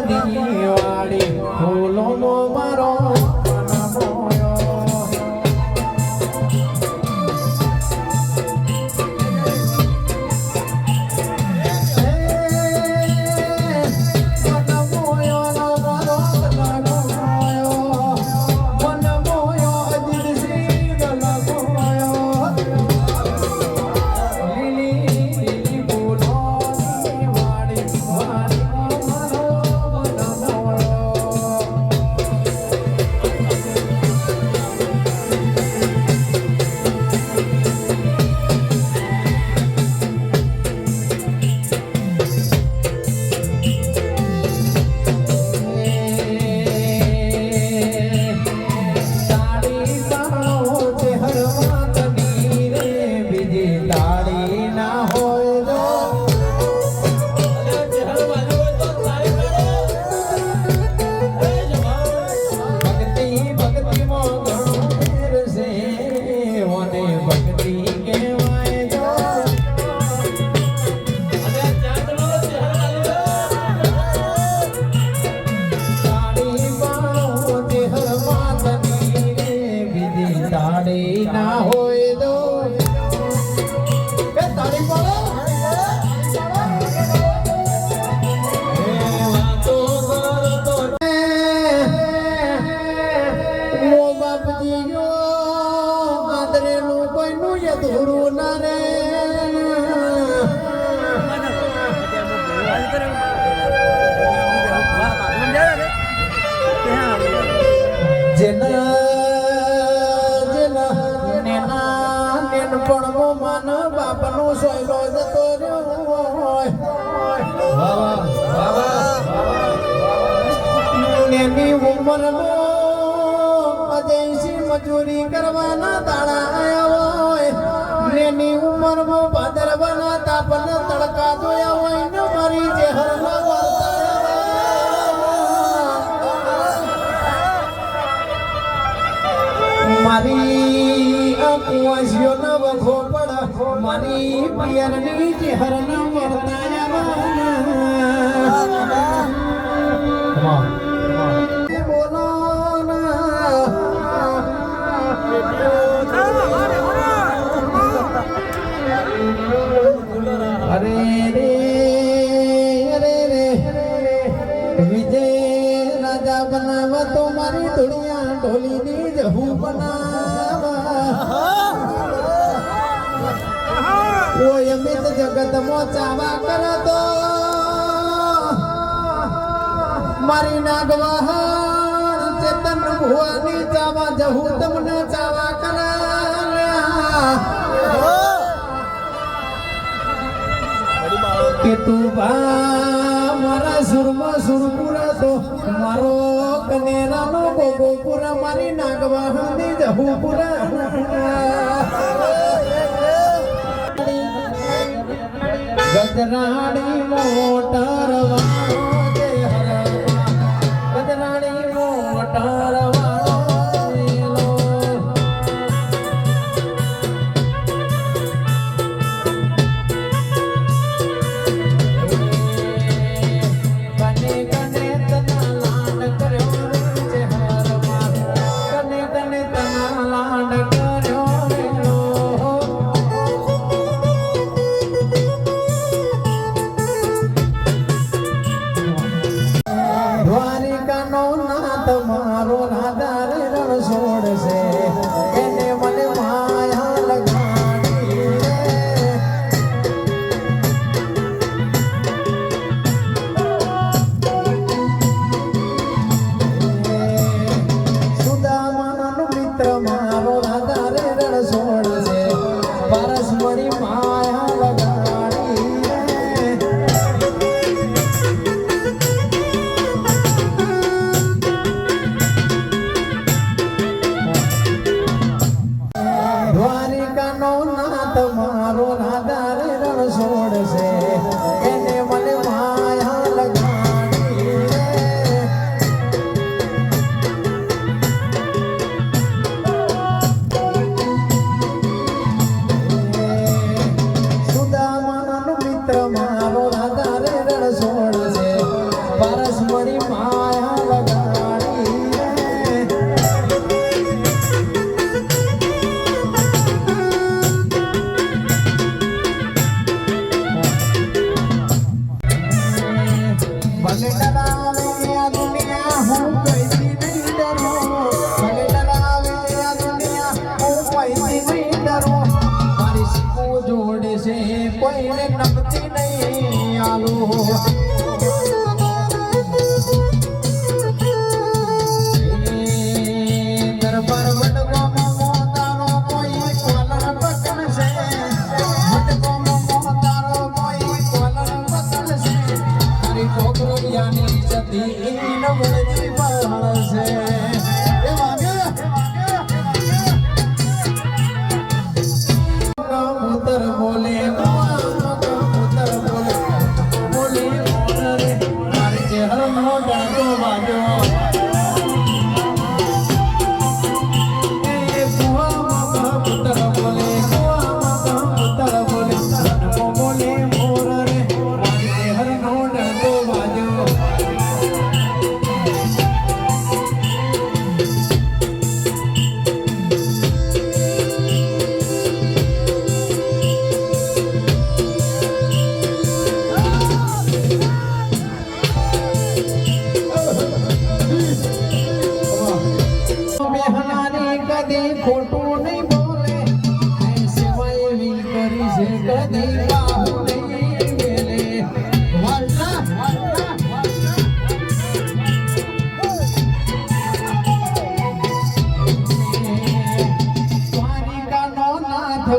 Thank you. તાળી માન બાપનો સોયલો જતો રહ્યો હોય. નેની ઉંમરનો અજયસી મજૂરી કરવાના દાડા આયા હોય. નેની ઉંમરમાં ભાદરવાના તાપના તડકા જોયા હોય ને મારી ચહેરના મારી આ કુવાસીઓ ન વખો મારી પિયરની ચહેર બોલો અરે રે અરે રે વિજય રાજા બનાવ તો મારી દુનિયા ઢોલીની હું બનાવા કોઈ અમિત જગતમાં ચાવા કરે તો મારી નાગવાહણ ચેતન ભુવાની ચાવા જહું તમને ચાવા કરે કે તું બા મારા સુરમાં સુરપુરા તો મારો કનેરાનો ગોગોપુરા મારી નાગવાહની જહુપુરા ગજરાણી મોટર જોડે છે કોઈને નમતી નહીં આલું.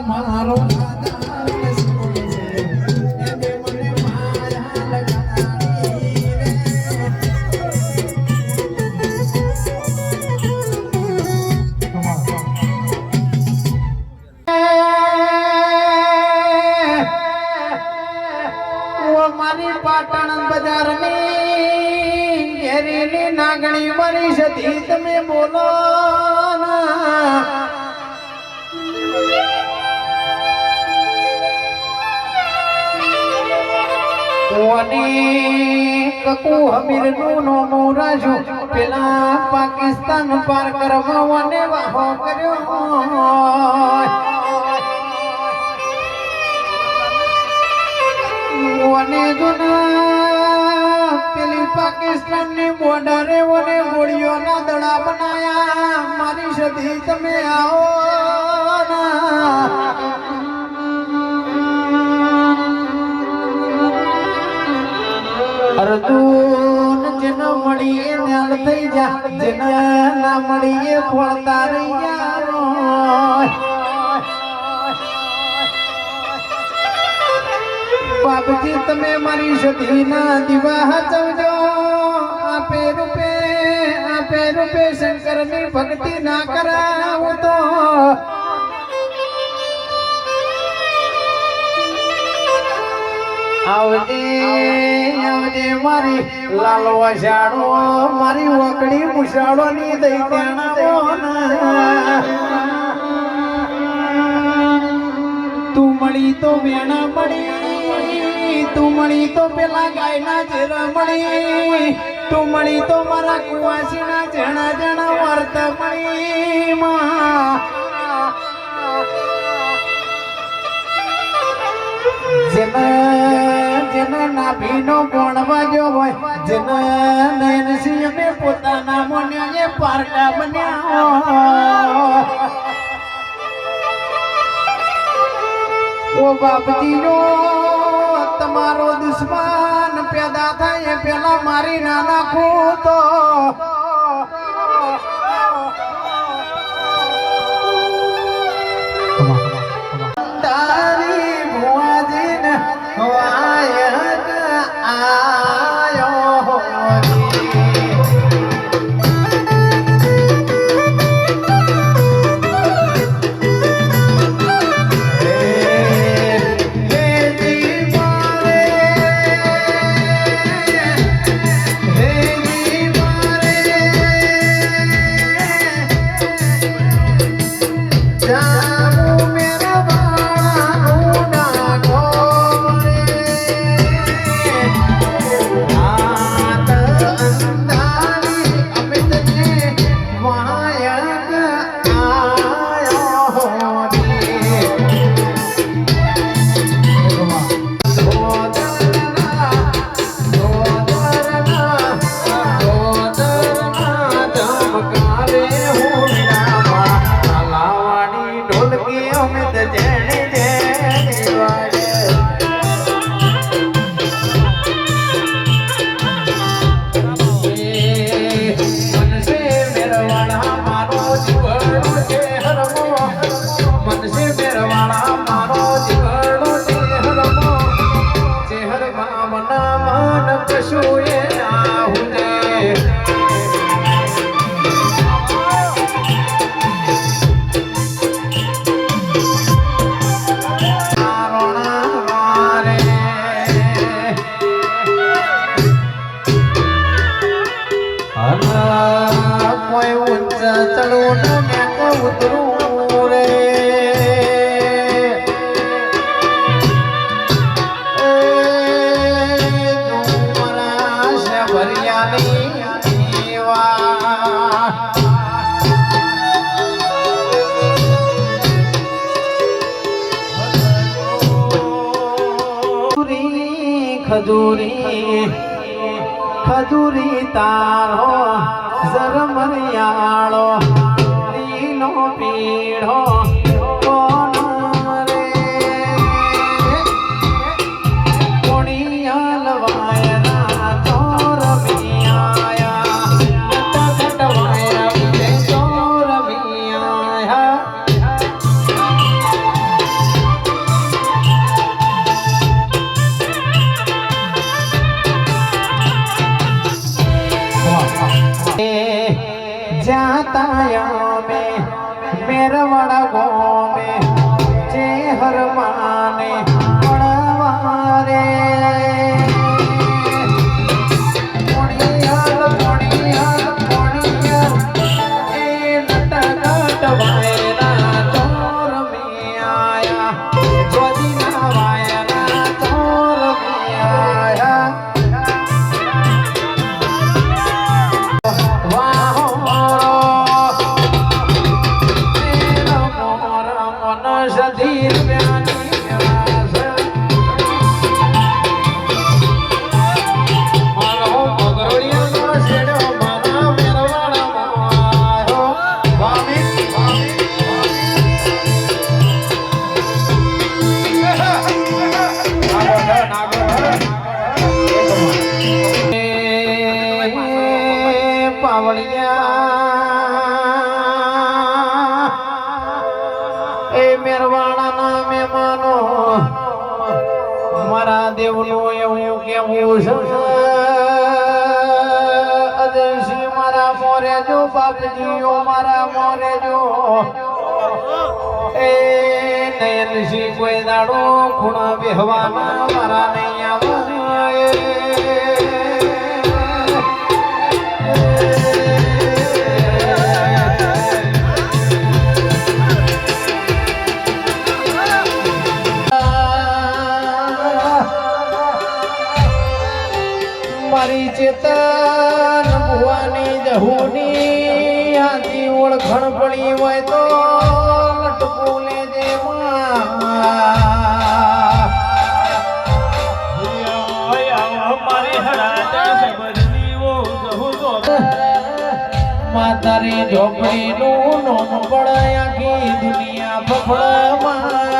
મારો મારી પાટણ બજારની ઘેરીની નાગણી મારી સતી તમે બોલો ના. કોની કકુ હમીરનું નોનું રાજુ પેલા પાકિસ્તાન પાર કરવા વાહો કર્યો વને જુના પેલી પાકિસ્તાનની બોર્ડરે વને ગોળીઓના દડા બનાયા મારી સદી તમે આવો ના મળીએ ન્યાલ થઈ જા. જેના મળીએ ફળતા રહી જા બાપજી, તમે મારી સતીના દીવા હચવજો. આપે રૂપે આપે રૂપે શંકરની ભક્તિ ના કરાવું તો. આવજે આવજે મારી લાલ વસાડો, મારી વકડી મુસાડો ની દઈ તું મળી તો વેણા મળી, તું મળી તો પેલા ગાયના જેરા મળી, તું મળી તો મારા કુવાસીના જણા જણા વર્ત મળી, માં. જેના જેના નાભીનો કોણ વાગ્યો હોય જેના નયન સિંહને પોતાના મોન્યા એ પારકા બન્યા. ઓ બાપજીનો, તમારો દુશ્મન પેદા થાય પેલા મારી ના નાખું ખજૂરી ખજૂરી તારો ઝરમરિયાળો લીલો પીળો આવ્યું કેવું છે? મારા મોરે જો બાપજી મારા મોરે જો. એ નયનસિંહ કોઈ દાડો ખૂણા બેહવાના, મારા નહીં મારી ચેતન, ભુવાની જહુની હાથી ઓળખણ પડી હોય તો માતા રે માતારે ઝોપડીનું નોમ પડાયા ઘી દુનિયા ફફળમાં